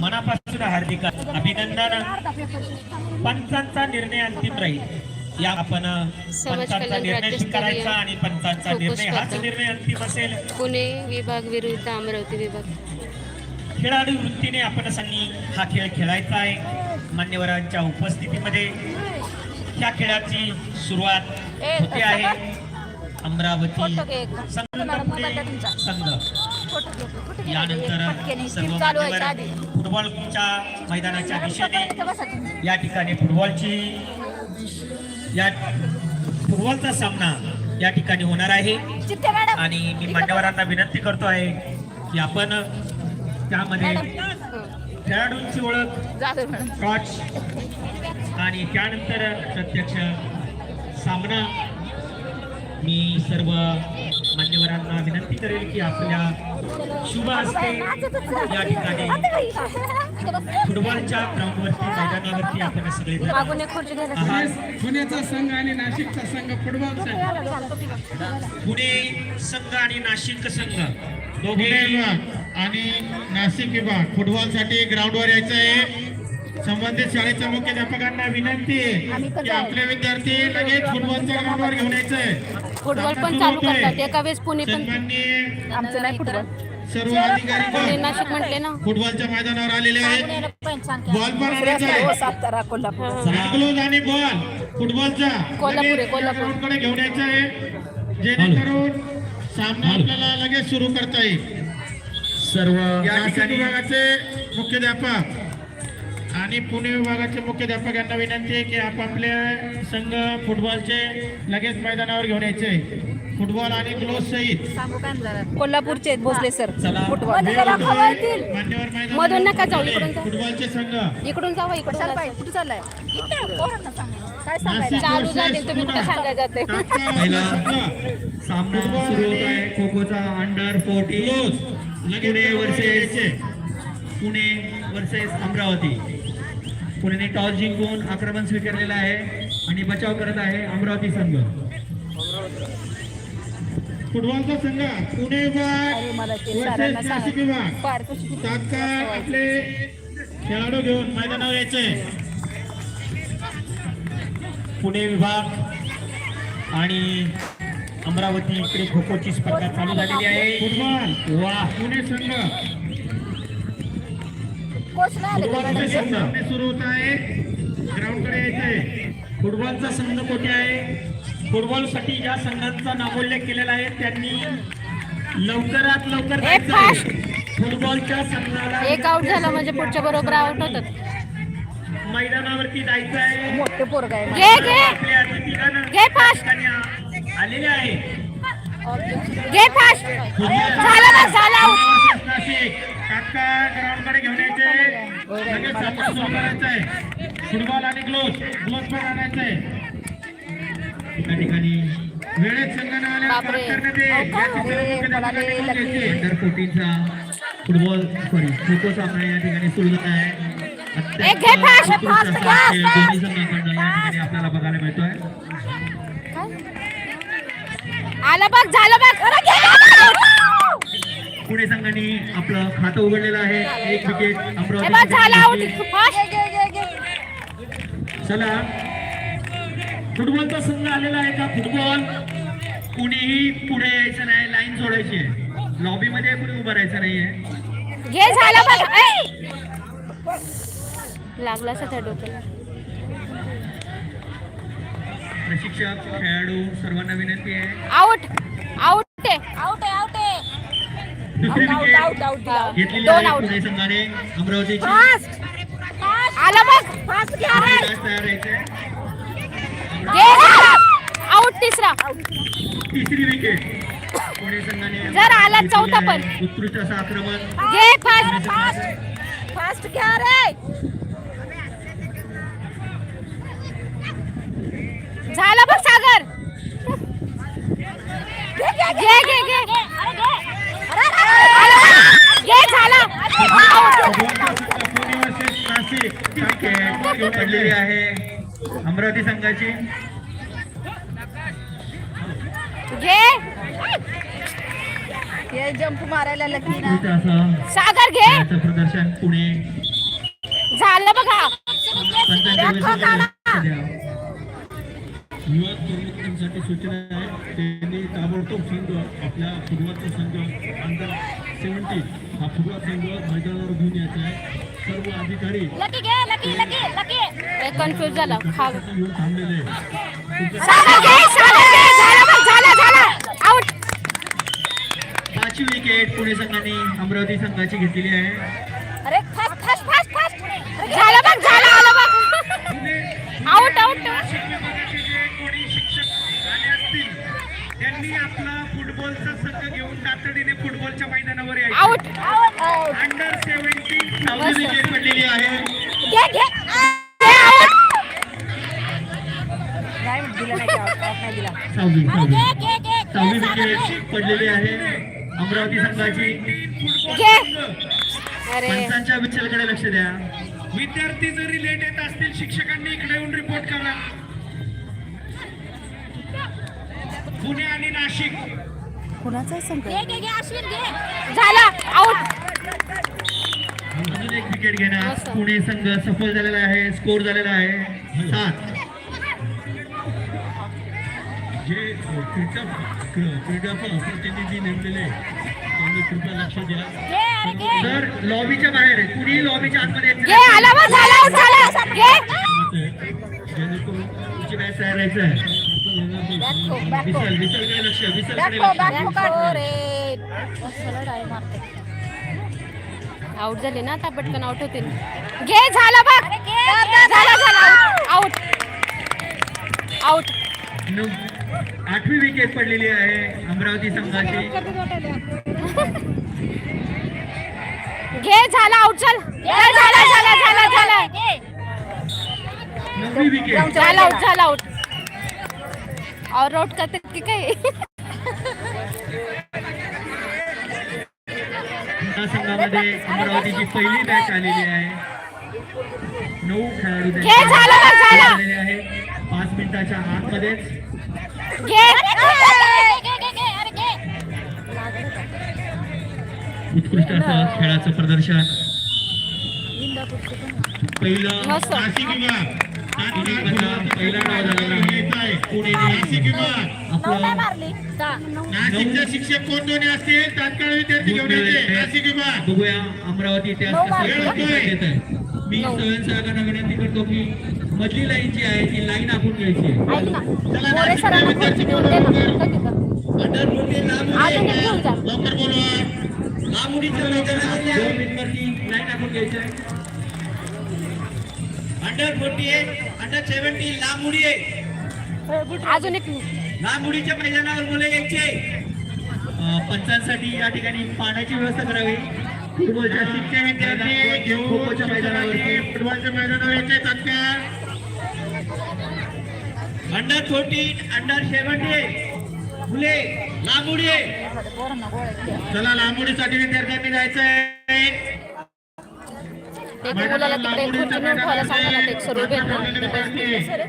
मनापासून हार्दिक अभिनंदन. पंचांचा निर्णय अंतिम राहील. या आपण पंचांचा निर्णय स्वीकारायचा आणि पंचांचा निर्णय हाच. निर्णय अंतिम असेल. पुणे विभाग विरुद्ध अमरावती विभाग. खेळाडू वृत्तीने आपण सर्वांनी हा खेळ खेळायचा आहे. मान्यवरांच्या उपस्थितीमध्ये ह्या खेळाची सुरुवात होते आहे. अमरावती संघ संघ यानंतर सर्व फुटबॉलच्या मैदानाच्या दिशेने या ठिकाणी फुटबॉलची या फुटबॉलचा सामना या ठिकाणी होणार आहे. आणि मी मान्यवरांना विनंती करतो आहे की आपण त्यामध्ये खेळाडूंची ओळख टॉच आणि त्यानंतर प्रत्यक्ष सामना मी सर्व मान्यवरांना विनंती करेल की आपल्या शुभ हस्ते या ठिकाणी फुटबॉलच्या ग्राउंडवरती मैदानावरती आपण सगळे. पुण्याचा संघ आणि नाशिकचा संघ फुटबॉल संघ. पुणे संघ आणि नाशिक संघ. दोघे आणि नाशिक विभाग फुटबॉलसाठी ग्राउंडवर यायचं आहे संबंधित शाळेच्या मुख्याध्यापकांना विनंती आहे की आपले विद्यार्थी लगेच फुटबॉलच्या ग्राउंडवर घेऊन यायचंय फुटबॉल पण चालू करतात. एका वेळेस पुणे पण सन्माननीय आमचं नाही फुटबॉल सर्व अधिकारी पुणे नाशिक म्हटले ना. फुटबॉलच्या मैदानावर आलेले आहेत. बॉल पण आणायचा आहे हँडग्लोव्ज आणि बॉल फुटबॉलचा कोल्हापूर आहे, लगेच कोल्हापूर. ग्राउंडकडे घेऊन यायचं आहे जेणेकरून सामना आपल्याला लगेच सुरू करता येईल. सर्व या या नाशिक ठिकाणी विभागाचे मुख्याध्यापक आणि पुणे विभागाचे मुख्याध्यापकांना विनंती आहे की आपापले संघ फुटबॉलचे लगेच मैदानावर घेऊन यायचे. फुटबॉल आणि ग्लोव्ह सहित. कोल्हापूरचे भोसले सर. चला फुटबॉल. मधून नका जाऊ, इकडून. फुटबॉलचे संघ. इकडून जावा इकडून. कुठे चाललाय? काय नाशिक चालू versus झाले, तुम्ही कुठे. सांगायला जाते? सामना सुरू होत आहे खो खोचा under fourteen Pune versus Pune versus Amravati. पुणेने toss जिंकून आक्रमण स्वीकारलेलं आहे आणि बचाव करत आहे अमरावती संघ. फुटबॉलचा संघ पुणे विभाग नाशिक विभाग तात्काळ आपले खेळाडू घेऊन मैदानावर यायचे. पुणे विभाग आणि अमरावती इकडे खो खोची स्पर्धा चालू झालेली आहे. फुटबॉल. वा पुणे संघ. आले सुरू होत आहे. ग्राउंडकडे यायचे. फुटबॉलचा संघ कोठे आहे? फुटबॉलसाठी ज्या संघांचा नामोल्लेख केलेला आहे त्यांनी लवकरात लवकर. फुटबॉलच्या संघाला एक आउट झाला म्हणजे पुढच्या बरोबर आउट होतात. मैदानावरती जायचं आहे. मोठे पोरग आहे घे घे घे फास्ट आलेले आहे घे फास्ट झालं ना झालं. नाशिक तात्काळ ग्राउंडकडे घेऊन यायचे. लगेच फुटबॉल आणि ग्लोव्ह ग्लोव्ह पण ठिकाणी वेळेत संघाने करण्यात येईल. अंडर फोर्टीनचा सॉरी खो सामना या ठिकाणी सुरू होत आहे. दोन्ही संघाकडनं या ठिकाणी आपल्याला बघायला मिळतोय. आलं बघ झालं बघ. पुणे संघाने आपलं खातं उघडलेलं आहे. एक विकेट हे अमरावती. चला. फुटबॉलचा संघ आलेला आहे का? फुटबॉल कुणीही पुढे यायचं नाही लाईन सोडायची आहे. लॉबी मध्ये कुणी उभं राहायचं नाहीये! लागला त्या डोक्याला. प्रशिक्षक खेळाडू सर्वांना विनंती आहे. आउट आउट आहे. आउट आहे. दुसरी आउट विकेट आउट आउट दिला घेतलेली दोन आहे out. पुणे संघाने. अमरावतीची. फास्ट आलं बघ. फास्ट घे पुढे जास्त तयार राहायचंय. आउट तिसरा. तिसरी विकेट पुणे संघाने जर आला चौथा. पण. उत्कृष्ट असं आक्रमण घे फास्ट. संघाचं. फास्ट घ्या रे. घेऊन पडलेली आहे अमरावती संघाची. घे जंप मारायला लकी ना. सागर घे. प्रदर्शन पुणे. झालं बघा. पंचांच्या विषयाकडे लक्ष द्या. युवा कर्मचाऱ्यांसाठी सूचना आहे. त्यांनी ताबडतोब संघ आपल्या फुटबॉलचा संघ अंडर सेवन्टीन हा फुटबॉल संघ मैदानावर घेऊन यायचा आहे. सर्व अधिकारी लकी घे लकी लकी लकी. कन्फ्युज झाला. खा घेऊन थांबलेले पाचवी विकेट पुणे संघाने अमरावती संघाची घेतलेली आहे. अरे फास्ट फास्ट फास्ट फास्ट झालं बघ झालं आलं बघ. आउट आउट त्यांनी आपला फुटबॉलचा संघ घेऊन तातडीने फुटबॉलच्या मैदानावर यायचं. अंडर सेव्हन्टीन विकेट पडलेली आहे. पडलेली अमरावती संघाची पंचांच्या विच्छलकडे लक्ष द्या. विद्यार्थी जरी लेट येत असतील शिक्षकांनी इकडे येऊन रिपोर्ट करा. पुणे आणि नाशिक. घे घे घे अश्विन घे. झालं. आउट एक विकेट घेण्यात पुणे संघ सफल झालेला आहे स्कोर झालेला आहे. सात. जे क्रीडा क्रीडा प्रतिनिधी नेमलेले त्यांनी कृपया लक्ष द्या. तर लॉबीच्या बाहेर आहे कुणीही लॉबीच्या आतमध्ये जेणेकरून मॅच तयार राहायचं आहे. आउट झाले ना आता पटकन आउट होतील. घे झालं बघ. झालं झालं आउट आउट आठवी विकेट पडलेली आहे अमरावती संघाची. घे झालं आउट चल. झालं झालं झालं झालं झालं आउट झालं. आउट और आउट करते की काय संघामध्ये अमरावतीची पहिली मॅच आलेली आहे. नऊ खेळाडू. आलेले आहे. पाच मिनिटाच्या आतमध्येच. उत्कृष्ट असं खेळाचं प्रदर्शन. पहिलं मस्त. नाशिक विभाग. नाशिकचे शिक्षक कोण दोन्ही असतील? तात्काळ विद्यार्थी घेऊन यायचे. नाशिक विभाग. बघूया अमरावती मी स्वयंसेवकांना विनंती करतो की मधली लाईन जी आहे ती लाईन आखून घ्यायची लवकर बोलवा. दोन विद्यार्थी लाईन आखून घ्यायची आहे. Under forty eight under seventeen लांबुडी अजून एक लांबुडीच्या मैदानावर मुलं यायचे. पंचांसाठी या ठिकाणी पाण्याची व्यवस्था करावी. फुटबॉलच्या खोच्या मैदानावरती फुटबॉलच्या मैदानावर यायचे तात्काळ अंडर फोर्टीन अंडर सेव्हन्टी मुले गोळ्या घे. चला लांबुडीसाठी विद्यार्थ्यांनी जायचंय. ते मुलाला तिकडे खुर्ची नेऊन ठेवायला सांगा ना ते सर्व मैदानावर